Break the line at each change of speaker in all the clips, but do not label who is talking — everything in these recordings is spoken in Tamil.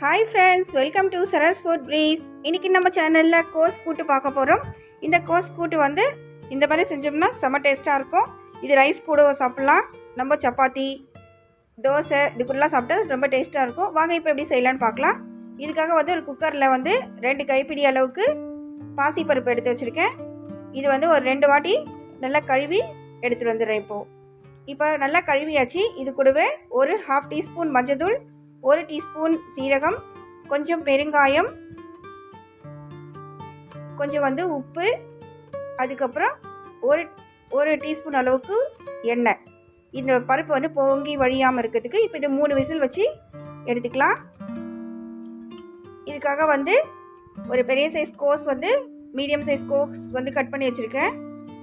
Hi friends welcome to Saras food breeze இன்றைக்கி நம்ம சேனலில் கோஸ் கூட்டு பார்க்க போகிறோம் இந்த கோஸ் கூட்டு வந்து இந்த மாதிரி செஞ்சோம்னா செம்ம டேஸ்ட்டாக இருக்கும். இது ரைஸ் கூட சாப்பிட்லாம். நம்ம சப்பாத்தி தோசை இதுக்குள்ளலாம் சாப்பிட்டா ரொம்ப டேஸ்ட்டாக இருக்கும். வாங்க இப்போ எப்படி செய்யலான்னு பார்க்கலாம். இதுக்காக வந்து ஒரு குக்கரில் வந்து ரெண்டு கைப்பிடி அளவுக்கு பாசிப்பருப்பு எடுத்து வச்சுருக்கேன். இது வந்து ஒரு ரெண்டு வாட்டி நல்லா கழுவி எடுத்துகிட்டு வந்துடுறேன் இப்போது இப்போ நல்லா கழுவியாச்சு. இது கூடவே ஒரு ஹாஃப் டீஸ்பூன் மஞ்சள் ஒரு டீஸ்பூன் சீரகம் கொஞ்சம் பெருங்காயம் கொஞ்சம் வந்து உப்பு அதுக்கப்புறம் ஒரு ஒரு டீஸ்பூன் அளவுக்கு எண்ணெய். இந்த பருப்பு வந்து பொங்கி வழியாமல் இருக்கிறதுக்கு இப்போ இது மூணு விசில் வச்சு எடுத்துக்கலாம். இதுக்காக வந்து ஒரு பெரிய சைஸ் கோஸ் வந்து மீடியம் சைஸ் கோஸ் வந்து கட் பண்ணி வச்சுருக்கேன்.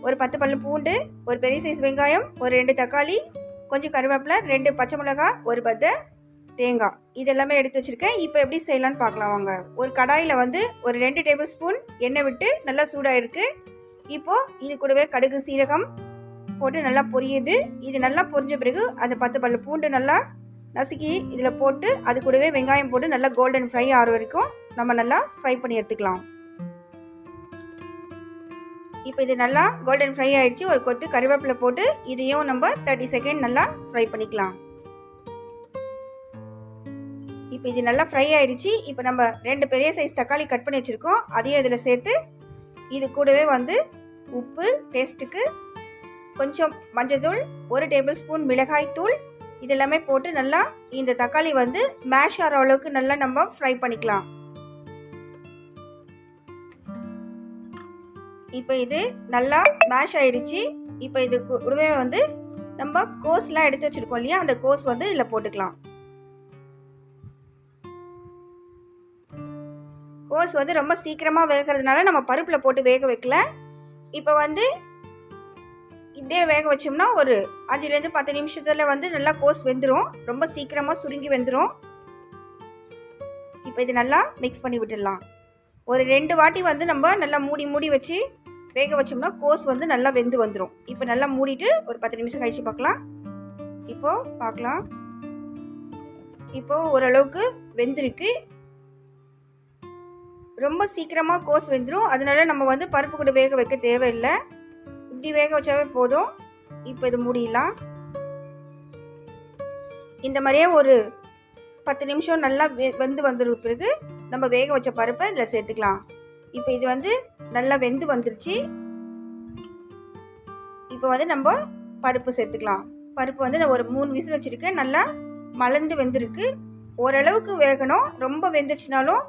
ஒரு பத்து பல்லு பூண்டு ஒரு பெரிய சைஸ் வெங்காயம் ஒரு ரெண்டு தக்காளி கொஞ்சம் கருவேப்பிலை ரெண்டு பச்சை மிளகாய் ஒரு பத்தை தேங்காய். இதெல்லாமே எடுத்து வச்சுருக்கேன். இப்போ எப்படி செய்யலான்னு பார்க்கலாம் வாங்க. ஒரு கடாயில் வந்து ஒரு ரெண்டு டேபிள் ஸ்பூன் எண்ணெய் விட்டு நல்லா சூடாக இருக்குது இப்போது இது கூடவே கடுகு சீரகம் போட்டு நல்லா பொரியுது. இது நல்லா பொரிஞ்ச பிறகு அந்த பத்து பல்லு பூண்டு நல்லா நசுக்கி இதில் போட்டு அது கூடவே வெங்காயம் போட்டு நல்லா கோல்டன் ஃப்ரை ஆகிற வரைக்கும் நம்ம நல்லா ஃப்ரை பண்ணி எடுத்துக்கலாம். இப்போ இது நல்லா கோல்டன் ஃப்ரை ஆகிடுச்சு ஒரு கொத்து கருவேப்பிலை போட்டு இதையும் நம்ம தேர்ட்டி செகண்ட் நல்லா ஃப்ரை பண்ணிக்கலாம். இப்போ இது நல்லா ஃப்ரை ஆகிடுச்சு இப்போ நம்ம ரெண்டு பெரிய சைஸ் தக்காளி கட் பண்ணி வச்சுருக்கோம். அதையும் இதில் சேர்த்து இது கூடவே வந்து உப்பு டேஸ்ட்டுக்கு கொஞ்சம் மஞ்சள்தூள் ஒரு டேபிள் ஸ்பூன் மிளகாய் தூள் இதெல்லாமே போட்டு நல்லா இந்த தக்காளி வந்து மேஷ் ஆகிற அளவுக்கு நல்லா நம்ம ஃப்ரை பண்ணிக்கலாம். இப்போ இது நல்லா மேஷ் ஆயிடுச்சு. இப்போ இது கூடவே வந்து நம்ம கோஸ்லாம் எடுத்து வச்சுருக்கோம் இல்லையா? அந்த கோஸ் வந்து இதில் போட்டுக்கலாம். கோஸ் வந்து ரொம்ப சீக்கிரமாக வேகிறதுனால நம்ம பருப்பில் போட்டு வேக வைக்கல. இப்போ வந்து இப்படியே வேக வச்சோம்னா ஒரு அஞ்சுலேருந்து பத்து நிமிஷத்தில் வந்து நல்லா கோஸ் வெந்துடும் ரொம்ப சீக்கிரமாக சுருங்கி வெந்துடும் இப்போ இது நல்லா மிக்ஸ் பண்ணி விட்டுடலாம். ஒரு ரெண்டு வாட்டி வந்து நம்ம நல்லா மூடி மூடி வச்சு வேக வச்சோம்னா கோஸ் வந்து நல்லா வெந்து வந்துடும் இப்போ நல்லா மூடிட்டு ஒரு பத்து நிமிஷம் கழித்து பார்க்கலாம் இப்போது பார்க்கலாம் இப்போது ஓரளவுக்கு வெந்திருக்கு. ரொம்ப சீக்கிரமாக கோஸ் வெந்துடும் அதனால நம்ம வந்து பருப்பு கூட வேக வைக்க தேவையில்லை. இப்படி வேக வச்சாவே போதும். இப்போ இது மூடிடலாம். இந்த மாதிரியே ஒரு பத்து நிமிஷம் நல்லா வெ வெந்து வந்துடும் பிறகு நம்ம வேக வச்ச பருப்பை இதில் சேர்த்துக்கலாம். இப்போ இது வந்து நல்லா வெந்து வந்துருச்சு. இப்போ வந்து நம்ம பருப்பு சேர்த்துக்கலாம். பருப்பு வந்து நான் ஒரு மூணு விசில் வச்சுருக்கேன். நல்லா மலர்ந்து வெந்திருக்கு. ஓரளவுக்கு வேகணும். ரொம்ப வெந்துருச்சுனாலும்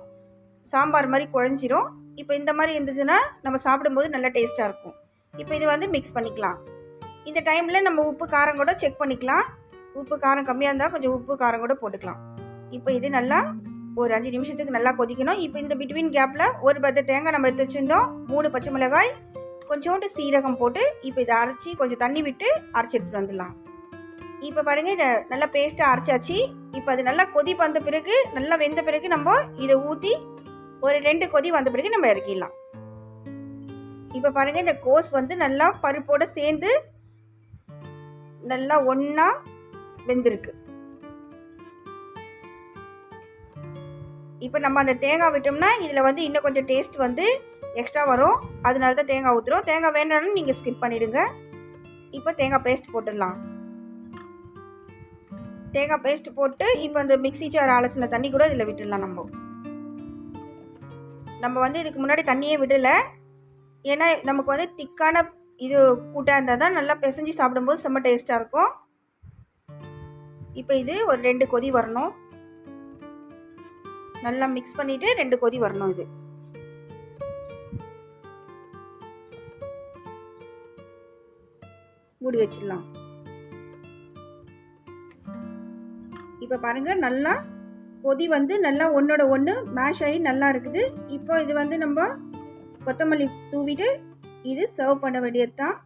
சாம்பார் மாதிரி குழஞ்சிரும். இப்போ இந்த மாதிரி இருந்துச்சுன்னா நம்ம சாப்பிடும்போது நல்லா டேஸ்ட்டாக இருக்கும். இப்போ இது வந்து மிக்ஸ் பண்ணிக்கலாம். இந்த டைமில் நம்ம உப்பு காரம் கூட செக் பண்ணிக்கலாம். உப்பு காரம் கம்மியாக இருந்தால் கொஞ்சம் உப்பு காரம் கூட போட்டுக்கலாம். இப்போ இது நல்லா ஒரு அஞ்சு நிமிஷத்துக்கு நல்லா கொதிக்கணும். இப்போ இந்த பிட்வீன் கேப்பில் ஒரு பத்த தேங்காய் நம்ம எடுத்து வச்சுருந்தோம். மூணு பச்சை மிளகாய் கொஞ்சோண்டு சீரகம் போட்டு இப்போ இதை அரைச்சி கொஞ்சம் தண்ணி விட்டு அரைச்சி எடுத்துகிட்டு வந்துடலாம். இப்போ பாருங்கள் இதை நல்லா பேஸ்ட்டாக அரைச்சாச்சு. இப்போ அது நல்லா கொதி வந்த பிறகு நல்லா வெந்த பிறகு நம்ம இதை ஊற்றி ஒரு ரெண்டு கொதி வந்த பிறகு நம்ம இறக்கிடலாம். இப்போ பாருங்கள் இந்த கோஸ் வந்து நல்லா பருப்போடு சேர்ந்து நல்லா ஒன்றா வெந்திருக்கு. இப்போ நம்ம அந்த தேங்காய் விட்டோம்னா இதில் வந்து இன்னும் கொஞ்சம் டேஸ்ட் வந்து எக்ஸ்ட்ரா வரும். அதனால தான் தேங்காய் ஊற்றுறோம் தேங்காய் வேணும்னு நீங்கள் ஸ்கிப் பண்ணிவிடுங்க இப்போ தேங்காய் பேஸ்ட் போட்டுடலாம். தேங்காய் பேஸ்ட் போட்டு இப்போ அந்த மிக்சி ஜார் அலசின தண்ணி கூட இதில் விட்டுடலாம் நம்ம. நம்ம வந்து இதுக்கு முன்னாடி தண்ணியே விடலை. ஏன்னா நமக்கு வந்து திக்கான இது கூட்டாக இருந்தால் தான் நல்லா பிசைஞ்சு சாப்பிடும்போது செம்ம டேஸ்ட்டாக இருக்கும். இப்போ இது ஒரு ரெண்டு கொதி வரணும். நல்லா மிக்ஸ் பண்ணிவிட்டு ரெண்டு கொதி வரணும் இது. மூடி வச்சிடலாம். இப்போ பாருங்கள் நல்லா கொதி வந்து நல்லா ஒன்றோட ஒன்று மேஷ் ஆகி நல்லா இருக்குது. இப்போ இது வந்து நம்ம கொத்தமல்லி தூவிட்டு இது சர்வ் பண்ண வேண்டியது தான்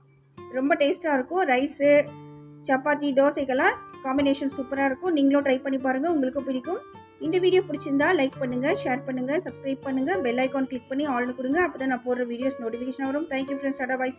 ரொம்ப டேஸ்ட்டாக இருக்கும். ரைஸு சப்பாத்தி தோசைக்கெல்லாம் காம்பினேஷன் சூப்பராக இருக்கும். நீங்களும் ட்ரை பண்ணி பாருங்கள் உங்களுக்கும் பிடிக்கும். இந்த வீடியோ பிடிச்சிருந்தா லைக் பண்ணுங்கள் ஷேர் பண்ணுங்கள் சப்ஸ்கிரைப் பண்ணுங்கள் பெல் ஐக்கான் கிளிக் பண்ணி ஆல்னு கொடுங்க. அப்போ தான் நான் போடுற வீடியோஸ் நோட்டிஃபிகேஷன் வரும். Thank you friends tata bye